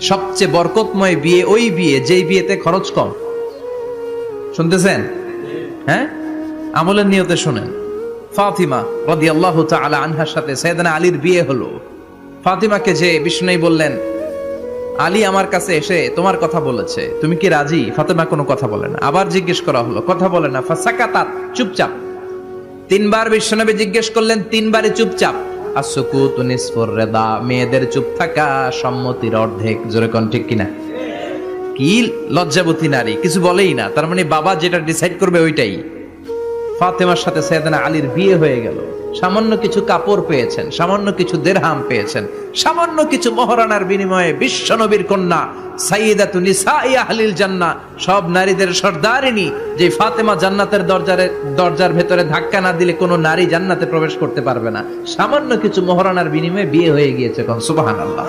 সবচেয়ে বরকতময় বিয়ে ওই বিয়ে, যেই বিয়েতে খরচ কম। শুনতেছেন? হ্যাঁ? আমলের নিয়তে শুনেন। ফাতিমা রাদিয়াল্লাহু তাআলা আনহার সাথে সাইয়েদনা আলীর বিয়ে হলো। ফাতিমাকে যে বিষ্ণুই বললেন, আলী আমার কাছে এসে তোমার কথা বলেছে। তুমি কি রাজি? ফাতেমা কোনো কথা বলে না। আবার জিজ্ঞেস করা হলো, কথা বলে না। ফাসাকাতাত, চুপচাপ। তিনবার বিশ্বনবী জিজ্ঞেস করলেন, তিনবারই চুপচাপ। রেদা মেয়েদের চুপ থাকা সম্মতির অর্ধেক। জোরে কোন ঠিক কিনা? কি লজ্জাবতী নারী, কিছু বলেই না। তার মানে বাবা যেটা ডিসাইড করবে ওইটাই। ফাতেমার সাথে সৈয়দনা আলীর বিয়ে হয়ে গেল। সামান্য কিছু কাপড় পেয়েছেন, সামান্য কিছু দেরহাম পেয়েছেন, সামান্য কিছু মহারানার বিনিময়ে বিশ্ব নবীর কন্যা সাইয়েদাতু নিসাই আহলিল জান্নাহ সব নারীদের সর্দারিনী, যে ফাতেমা জান্নাতের দরজারে, দরজার ভেতরে ধাক্কা না দিলে কোনো নারী জান্নাতে প্রবেশ করতে পারবে না। সামান্য কিছু মহারানার বিনিময়ে বিয়ে হয়ে গিয়েছে কোন সুবহানাল্লাহ।